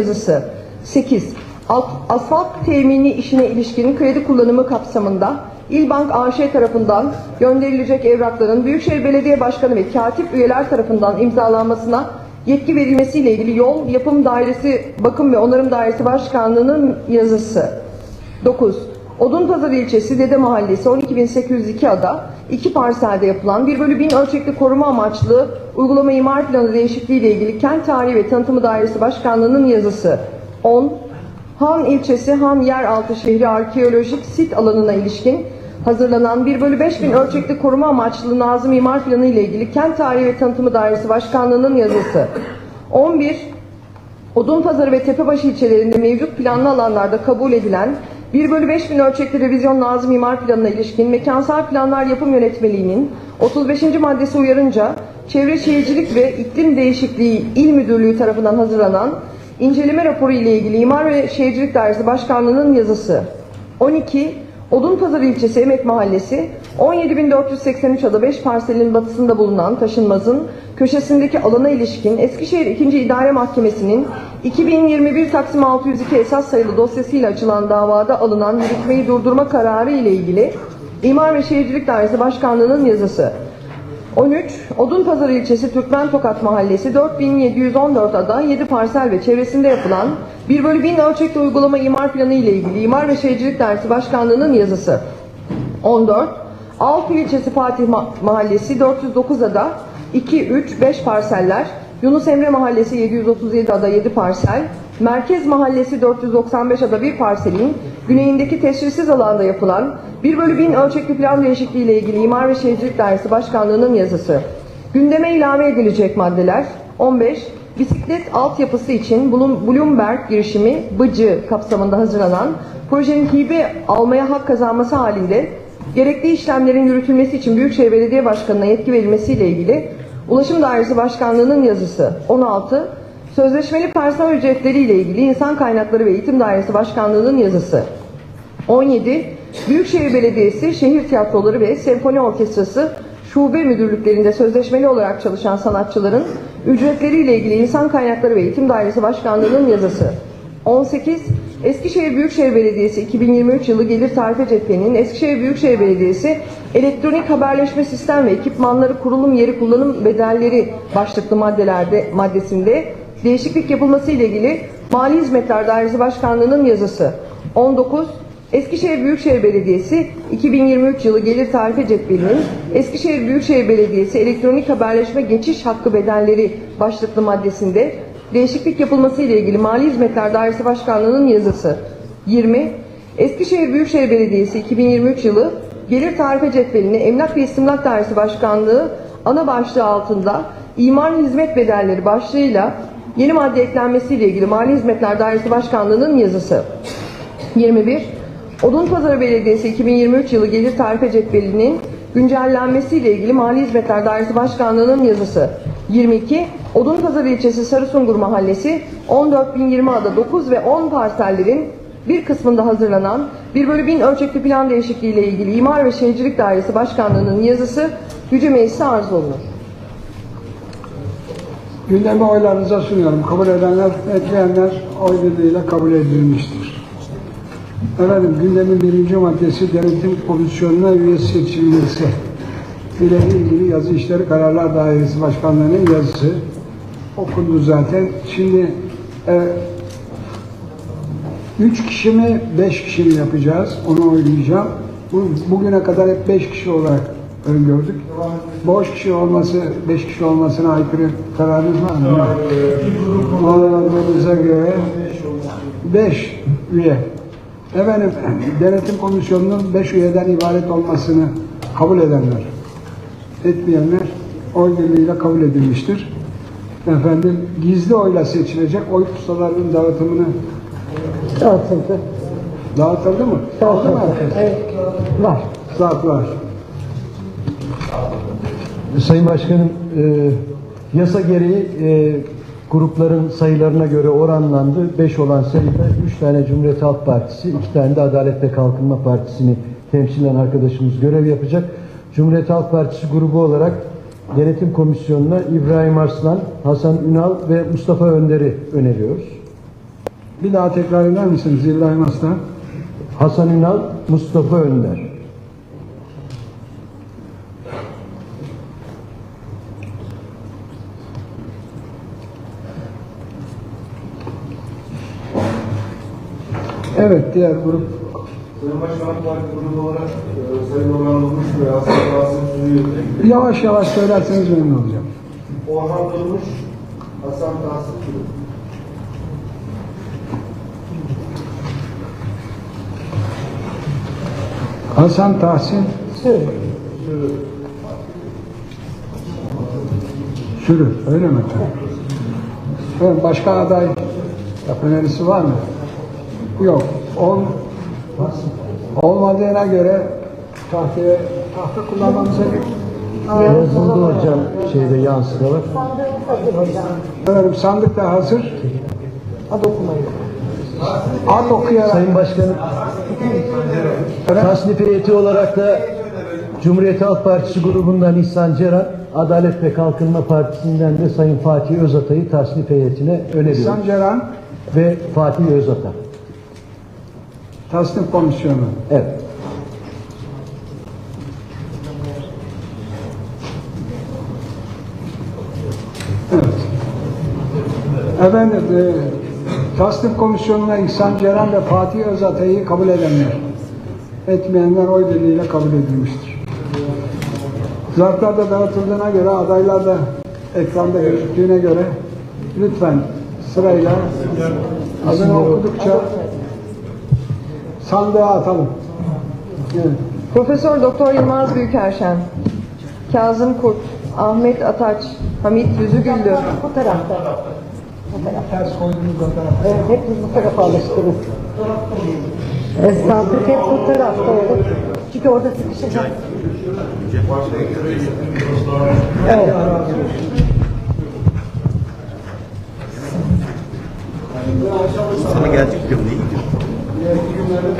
yazısı 8. Asfalt temini işine ilişkin kredi kullanımı kapsamında İlbank AŞ tarafından gönderilecek evrakların Büyükşehir Belediye Başkanı ve katip üyeler tarafından imzalanmasına yetki verilmesiyle ilgili Yol Yapım Dairesi Bakım ve Onarım Dairesi Başkanlığı'nın yazısı 9. Odunpazarı ilçesi Dede Mahallesi 12802 ada iki parselde yapılan 1 bölü 1000 ölçekli koruma amaçlı uygulama imar planı değişikliği ile ilgili Kent Tarihi ve Tanıtımı Dairesi Başkanlığı'nın yazısı 10. Han ilçesi Han Yeraltı Şehri Arkeolojik Sit alanına ilişkin hazırlanan 1 bölü 5000 ölçekli koruma amaçlı Nazım İmar Planı ile ilgili Kent Tarihi ve Tanıtımı Dairesi Başkanlığı'nın yazısı 11. Odunpazarı ve Tepebaşı ilçelerinde mevcut planlı alanlarda kabul edilen 1 bölü 5 bin ölçekli revizyon Nazım İmar Planı'na ilişkin Mekansal Planlar Yapım Yönetmeliği'nin 35. maddesi uyarınca Çevre Şehircilik ve İklim Değişikliği İl Müdürlüğü tarafından hazırlanan inceleme raporu ile ilgili İmar ve Şehircilik Dairesi Başkanlığı'nın yazısı 12. Odunpazarı ilçesi Emek Mahallesi 17.483 ada 5 parselin batısında bulunan taşınmazın köşesindeki alana ilişkin Eskişehir 2. İdare Mahkemesi'nin 2021 Taksim 602 esas sayılı dosyasıyla açılan davada alınan yürütmeyi durdurma kararı ile ilgili İmar ve Şehircilik Dairesi Başkanlığı'nın yazısı 13. Odunpazarı ilçesi Türkmen Tokat Mahallesi 4714 ada 7 parsel ve çevresinde yapılan 1 bölü 1000 ölçekli uygulama imar planı ile ilgili İmar ve Şehircilik Dairesi Başkanlığı'nın yazısı 14. Alpil ilçesi Fatih Ma- Mahallesi 409 ada 2, 3, 5 parseller Yunus Emre Mahallesi 737 ada 7 parsel Merkez Mahallesi 495 ada 1 parselin güneyindeki teşhirsiz alanda yapılan 1 bölü 1000 ölçekli plan değişikliği ile ilgili İmar ve Şehircilik Dairesi Başkanlığı'nın yazısı. Gündeme ilave edilecek maddeler 15. Bisiklet altyapısı için Bloom- Bloomberg girişimi BıCı kapsamında hazırlanan projenin hibe almaya hak kazanması halinde gerekli işlemlerin yürütülmesi için Büyükşehir Belediye Başkanı'na yetki verilmesiyle ilgili Ulaşım Dairesi Başkanlığı'nın yazısı 16. Sözleşmeli personel ücretleri ile ilgili İnsan Kaynakları ve Eğitim Dairesi Başkanlığı'nın yazısı 17. Büyükşehir Belediyesi, Şehir Tiyatroları ve Senfoni Orkestrası şube müdürlüklerinde sözleşmeli olarak çalışan sanatçıların ücretleriyle ilgili İnsan Kaynakları ve Eğitim Dairesi Başkanlığı'nın yazısı. 18. Eskişehir Büyükşehir Belediyesi 2023 yılı gelir tarife cetvelinin Eskişehir Büyükşehir Belediyesi elektronik haberleşme sistem ve ekipmanları kurulum yeri kullanım bedelleri başlıklı maddelerde maddesinde değişiklik yapılması ile ilgili Mali Hizmetler Dairesi Başkanlığı'nın yazısı. 19. Eskişehir Büyükşehir Belediyesi 2023 yılı gelir tarife cetvelinin Eskişehir Büyükşehir Belediyesi elektronik haberleşme geçiş hakkı bedelleri başlıklı maddesinde değişiklik yapılması ile ilgili Mali Hizmetler Dairesi Başkanlığı'nın yazısı. 20. Eskişehir Büyükşehir Belediyesi 2023 yılı gelir tarife cetvelini Emlak ve İstimlak Dairesi Başkanlığı ana başlığı altında imar hizmet bedelleri başlığıyla yeni madde eklenmesiyle ilgili Mali Hizmetler Dairesi Başkanlığı'nın yazısı. 21. Odunpazarı Belediyesi 2023 yılı gelir tarife cetvelinin güncellenmesiyle ilgili Mali Hizmetler Dairesi Başkanlığı'nın yazısı. 22. Odunpazarı ilçesi Sarısungur Mahallesi 14.020 ada 9 ve 10 parsellerin bir kısmında hazırlanan 1 bölü 1000 ölçekli plan değişikliği ile ilgili İmar ve Şehircilik Dairesi Başkanlığı'nın yazısı Yüce Meclis'e arz olunur. Gündemi oylarınıza sunuyorum. Kabul edenler, etmeyenler oy birliğiyle kabul edilmiştir. Efendim gündemin birinci maddesi denetim komisyonuna üye seçilmesi ile ilgili yazı işleri kararlar dairesi başkanlığının yazısı okundu zaten. Şimdi e, üç kişi mi beş kişi mi yapacağız onu oylayacağım. Bu, bugüne kadar hep beş kişi olarak öngördük. Boş kişi olması, beş kişi olmasına aykırı kararınız var mı? Anladığımıza göre beş üye. Efendim, denetim komisyonunun beş üyeden ibaret olmasını kabul edenler, etmeyenler oy birliğiyle kabul edilmiştir. Efendim, gizli oyla seçilecek oy pusularının dağıtımını Dağıtıldı. dağıtıldı mı? Aldı mı? Evet. Var. Saat var. Sayın Başkanım, e, yasa gereği e, grupların sayılarına göre oranlandı. 5 olan sayıda 3 tane Cumhuriyet Halk Partisi, 2 tane de Adalet ve Kalkınma Partisi'ni temsilen arkadaşımız görev yapacak. Cumhuriyet Halk Partisi grubu olarak Denetim Komisyonu'na İbrahim Arslan, Hasan Ünal ve Mustafa Önder'i öneriyoruz. Bir daha tekrar eder misiniz İbrahim Aslan? Hasan Ünal, Mustafa Önder. Evet, diğer grup. Sayın Başkanım Parti grubu olarak e, Sayın Orhan Durmuş ve Hasan Rasim Sürüyü, Yavaş yavaş söylerseniz memnun olacağım. Orhan Durmuş, Hasan Rasim Sürüyü. Hasan Tahsin Sürü, öyle mi? Evet, başka aday önerisi var mı? Yok. Ol, olmadığına göre tahtaya, tahta kullanmamıza Yazıldı hocam şeyde yansımalar. Efendim sandık da hazır. Ad okumayın. Ad okuyarak. Sayın Başkanım, tasnif heyeti olarak da Cumhuriyet Halk Partisi grubundan İhsan Ceren, Adalet ve Kalkınma Partisi'nden de Sayın Fatih Özatay'ı tasnif heyetine öneriyorum. İhsan Ceren, Ve Fatih Özatay. Tasnif Komisyonu. Evet. Evet. Efendim, e, Tasnif Komisyonu'na İhsan Ceren ve Fatih Özatay'ı kabul edenler, etmeyenler oy birliğiyle kabul edilmiştir. Zarflarda dağıtıldığına göre, adaylar da ekranda gözüktüğüne göre lütfen sırayla adını okudukça sandığa atalım. Evet. Profesör Doktor Yılmaz Büyükerşen, Kazım Kurt, Ahmet Ataç, Hamit Yüzügüllü, Bu tarafta. Ters koyduğumuz o tarafa. Evet, hep bu tarafa alıştınız. Estağfurullah hep bu tarafta olur. Çünkü orada sıkışacak. Evet. Sana gelecek gömleği gidiyor.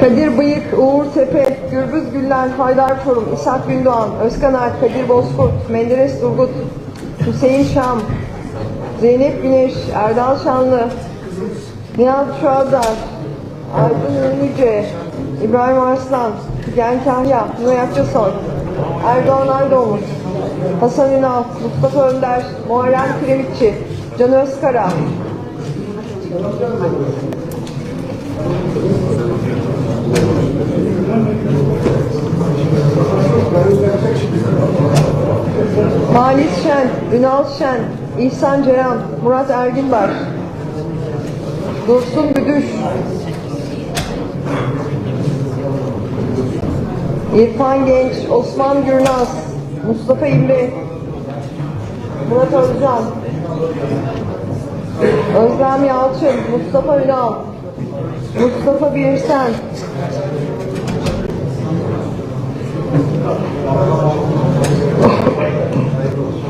Kadir Bıyık, Uğur Tepe, Gürbüz Güller, Haydar Çorum, İshak Gündoğan, Özkan Alp, Kadir Bozkurt, Menderes Turgut, Hüseyin Şam, Zeynep Güneş, Erdal Şanlı, Nihat Çağdar, Aydın Ünlüce, İbrahim Arslan, Figen Kahya, Nuray Akçasoy, Erdoğan Aydoğmuş, Hasan Ünal, Mustafa Önder, Muharrem Kiremitçi, Can Özkara, Halis Şen, Ünal Şen, İhsan Ceyhan, Murat Erginbaş, Dursun Güdüş, İrfan Genç, Osman Gürnaz, Mustafa İmre, Murat Özcan, Özlem Yalçın, Mustafa Ünal, Mustafa Birsen,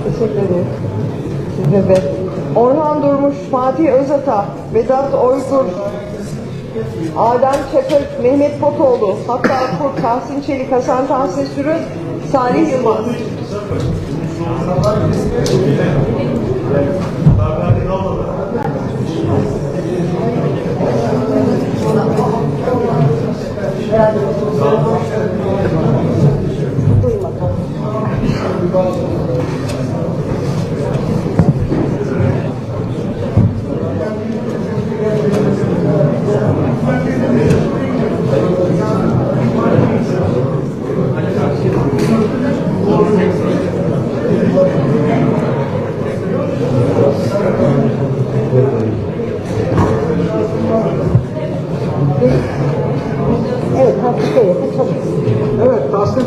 Teşekkür ederim. Size de. Orhan Durmuş, Fatih Özata, Vedat Oygur, Adem Çakır, Mehmet Potoğlu, Hatta Kurt, Tahsin Çelik, Hasan Tahsin Sürü, Salih Yılmaz. Evet,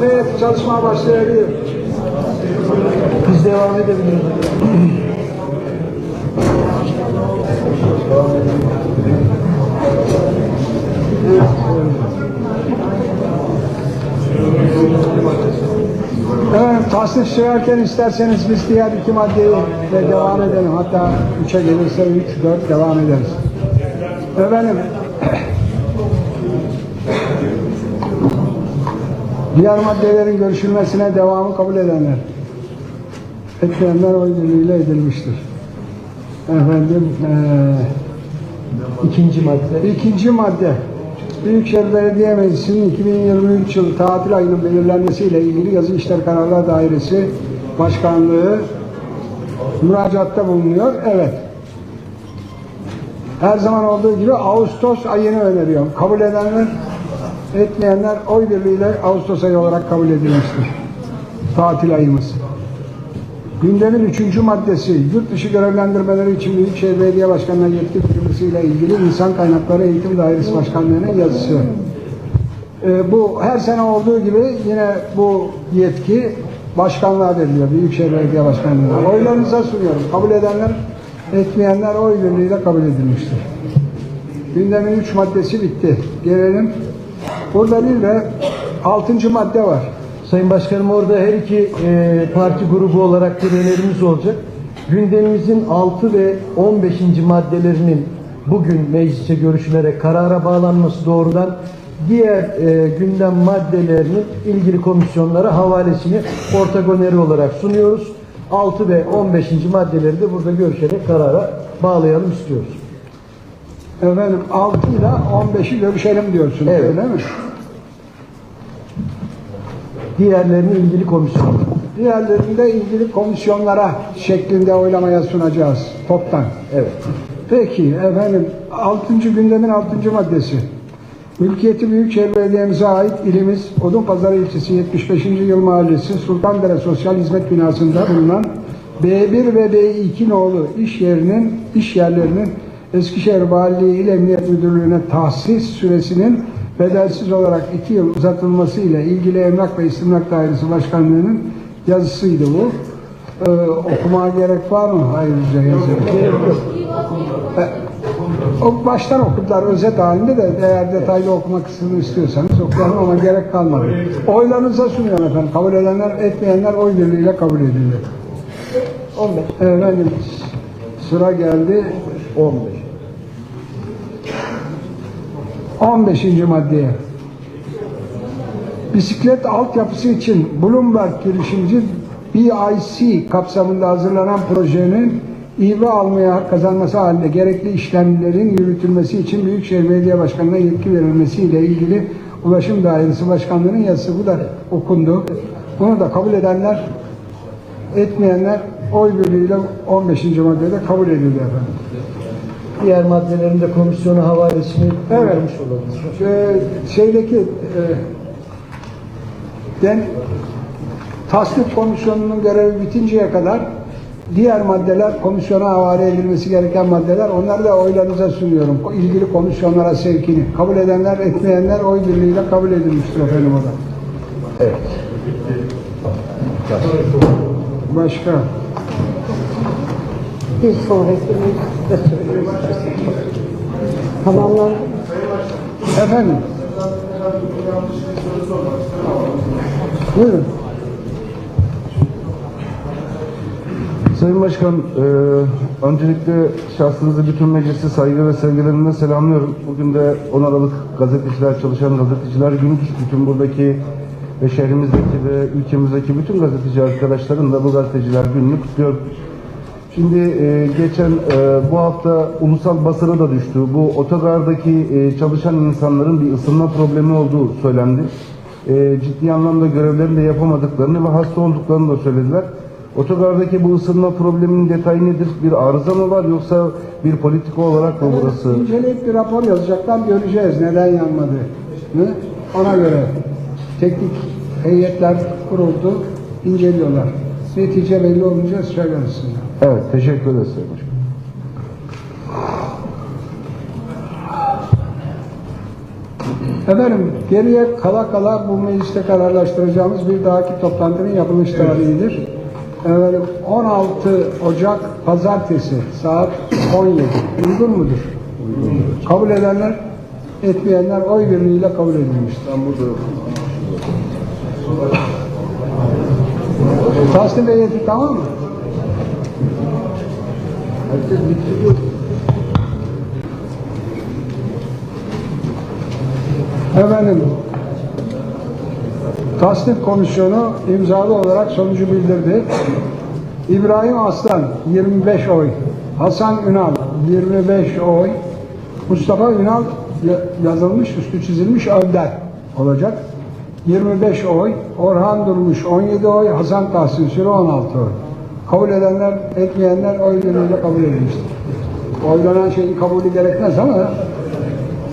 Heyeti çalışmaya başlayabilir. Biz devam edebiliriz. Evet, tasnif sürerken isterseniz biz diğer iki maddeyi de devam edelim. Hatta üçe gelirse üç, dört devam ederiz. Efendim, diğer maddelerin görüşülmesine devamı kabul edenler, etmeyenler oy birliğiyle edilmiştir. Efendim, eee İkinci madde. İkinci madde. Büyükşehir Belediye Meclisi'nin 2023 yılı tatil ayının belirlenmesiyle ilgili Yazı İşler Kararlar Dairesi Başkanlığı müracaatta bulunuyor. Evet. Her zaman olduğu gibi Ağustos ayını öneriyorum. Kabul edenler, etmeyenler oy birliğiyle Ağustos ayı olarak kabul edilmiştir. Tatil ayımız. Gündemin üçüncü maddesi, yurt dışı görevlendirmeleri için Büyükşehir Belediye Başkanı'na yetki verilmesiyle ilgili İnsan Kaynakları Eğitim Dairesi Başkanlığı'nın yazısı. Ee, bu her sene olduğu gibi yine bu yetki başkanlığa veriliyor, Büyükşehir Belediye Başkanlığı'na. Oylarınıza sunuyorum. Kabul edenler, etmeyenler oy birliğiyle kabul edilmiştir. Gündemin üç maddesi bitti. Gelelim. Burada bir de altıncı madde var. Sayın Başkanım orada her iki e, parti grubu olarak bir önerimiz olacak. Gündemimizin 6 ve 15. maddelerinin bugün meclise görüşülerek karara bağlanması doğrudan diğer e, gündem maddelerinin ilgili komisyonlara havalesini ortak öneri olarak sunuyoruz. 6 ve 15. maddeleri de burada görüşerek karara bağlayalım istiyoruz. Efendim 6 ile 15'i görüşelim diyorsunuz Evet. öyle mi? Diğerlerini ilgili komisyon. Diğerlerini de ilgili komisyonlara şeklinde oylamaya sunacağız toptan. Evet. Peki efendim 6. gündemin 6. maddesi. Mülkiyeti Büyükşehir Belediye'mize ait ilimiz Odunpazarı ilçesi 75. Yıl Mahallesi Sultandere Sosyal Hizmet Binası'nda bulunan B1 ve B2 nolu iş yerinin iş yerlerinin Eskişehir Valiliği İl Emniyet Müdürlüğü'ne tahsis süresinin bedelsiz olarak 2 yıl uzatılması ile ilgili Emlak ve İstimlak Dairesi Başkanlığı'nın yazısıydı bu. Ee, okumaya gerek var mı? Ayrıca yazıyor. O baştan okudular özet halinde de eğer detaylı okumak kısmını istiyorsanız okuyalım ama gerek kalmadı. Oylarınıza sunuyorum efendim. Kabul edenler, etmeyenler oy birliğiyle kabul edildi. 15. Efendim sıra geldi 15. 15. maddeye. Bisiklet altyapısı için Bloomberg girişimci BIC kapsamında hazırlanan projenin İBA almaya kazanması halinde gerekli işlemlerin yürütülmesi için Büyükşehir Belediye Başkanı'na yetki verilmesiyle ilgili Ulaşım Dairesi Başkanlığı'nın yazısı bu da okundu. Bunu da kabul edenler, etmeyenler oy birliğiyle 15. maddede kabul edildi efendim. Diğer maddelerin de komisyona havalesini Evet. vermiş olalım. Ee, şeydeki e, den tasnif komisyonunun görevi bitinceye kadar diğer maddeler komisyona havale edilmesi gereken maddeler onları da oylarınıza sunuyorum. O ilgili komisyonlara sevkini. Kabul edenler etmeyenler oy birliğiyle kabul edilmiştir efendim o da. Evet. Başka? Bir sonrakini de söylüyoruz. Tamamlandı. Efendim? Buyurun. Sayın Başkan, e, öncelikle şahsınızı bütün meclisi saygı ve sevgilerimle selamlıyorum. Bugün de 10 Aralık Gazeteciler Çalışan Gazeteciler Günü. Bütün buradaki ve şehrimizdeki ve ülkemizdeki bütün gazeteci arkadaşların da bu gazeteciler gününü kutluyorum. Şimdi e, geçen e, bu hafta ulusal basına da düştü. Bu otogardaki e, çalışan insanların bir ısınma problemi olduğu söylendi. E, ciddi anlamda görevlerini de yapamadıklarını ve hasta olduklarını da söylediler. Otogardaki bu ısınma probleminin detayı nedir? Bir arıza mı var yoksa bir politika olarak mı burası? İnceleyip bir rapor yazacaklar göreceğiz neden yanmadığını. Ona göre teknik heyetler kuruldu, inceliyorlar. Netice belli olunca söyleriz size. Evet, teşekkür ederiz Sayın Başkan. Efendim geriye kala kala bu mecliste kararlaştıracağımız bir dahaki toplantının yapılış tarihidir. Efendim 16 Ocak Pazartesi saat 17. Uygun mudur? Uygundur. Kabul edenler, etmeyenler oy birliğiyle kabul edilmiştir. Tasnim heyeti tamam mı? Herkes bitti. Efendim, Tasnif Komisyonu imzalı olarak sonucu bildirdi. İbrahim Aslan 25 oy, Hasan Ünal 25 oy, Mustafa Ünal ya- yazılmış, üstü çizilmiş Önder olacak. 25 oy, Orhan Durmuş 17 oy, Hasan Tahsin Süre 16 oy. Kabul edenler, etmeyenler oy birliğiyle kabul edilmiştir. Oylanan şeyin kabulü gerekmez ama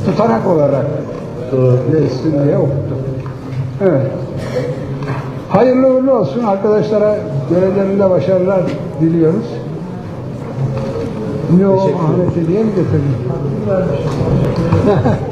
tutanak olarak geçsin diye. Evet. Hayırlı uğurlu olsun. Arkadaşlara görevlerinde başarılar diliyoruz. Ne o Ahmet Hediye mi getirdin?